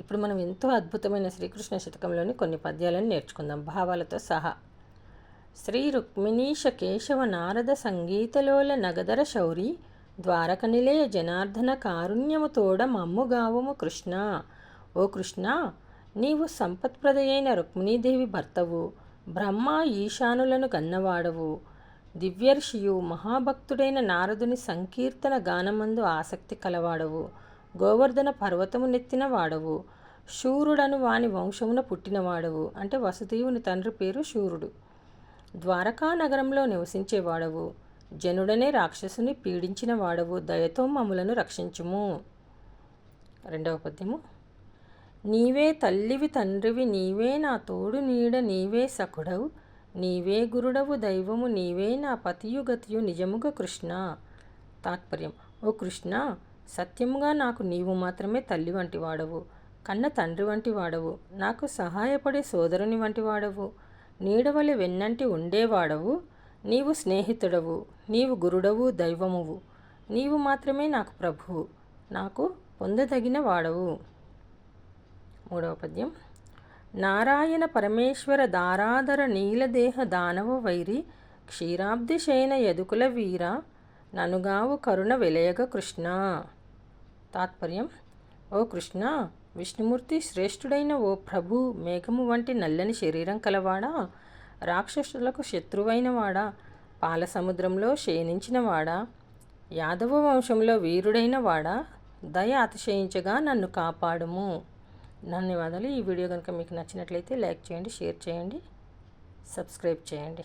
ఇప్పుడు మనం ఎంతో అద్భుతమైన శ్రీకృష్ణ శతకంలోని కొన్ని పద్యాలను నేర్చుకుందాం. భావాలతో సహా. శ్రీ రుక్మిణీశ కేశవ నారద సంగీతలోల నగదర శౌరి ద్వారక నిలయ జనార్దన కారుణ్యము తోడ మమ్ముగావము కృష్ణ. ఓ కృష్ణ నీవు సంపత్ప్రదయైన రుక్మిణీదేవి భర్తవు బ్రహ్మ ఈశానులను గన్నవాడవు. దివ్యర్షియు మహాభక్తుడైన నారదుని సంకీర్తన గానమందు ఆసక్తి కలవాడవు. గోవర్ధన పర్వతము నెత్తిన వాడవు. శూరుడను వాని వంశమున పుట్టినవాడవు. అంటే వసుదేవుని తండ్రి పేరు శూరుడు. ద్వారకా నగరంలో నివసించేవాడవు. జనుడనే రాక్షసుని పీడించిన వాడవు. దయతో మమ్ములను రక్షించుము. రెండవ పద్యము. నీవే తల్లివి తండ్రివి నీవే నా తోడు నీడ నీవే సకుడవు నీవే గురుడవు దైవము నీవే నా పతియుగతియు నిజముగా కృష్ణ. తాత్పర్యం. ఓ కృష్ణ సత్యముగా నాకు నీవు మాత్రమే తల్లి వంటి వాడవు కన్న తండ్రి వంటి వాడవు నాకు సహాయపడే సోదరుని వంటి వాడవు నీడవలి వెన్నంటి ఉండేవాడవు నీవు స్నేహితుడవు నీవు గురుడవు దైవమువు నీవు మాత్రమే నాకు ప్రభువు నాకు పొందదగిన వాడవు. మూడవ పద్యం. నారాయణ పరమేశ్వర దారాధర నీలదేహ దానవ వైరి క్షీరాబ్ది శయన యదుకుల వీర ననుగావు కరుణ వెలయగ కృష్ణ. తాత్పర్యం? ఓ కృష్ణ విష్ణుమూర్తి శ్రేష్ఠుడైన ఓ ప్రభు మేఘము వంటి నల్లని శరీరం కలవాడా? రాక్షసులకు శత్రువైన వాడా పాల సముద్రంలో శయనించినవాడా యాదవ వంశంలో వీరుడైన వాడా దయ అతిశయించగా నన్ను కాపాడుము. ధన్యవాదాలు ఈ వీడియో కనుక మీకు నచ్చినట్లయితే లైక్ చేయండి షేర్ చేయండి సబ్స్క్రైబ్ చేయండి.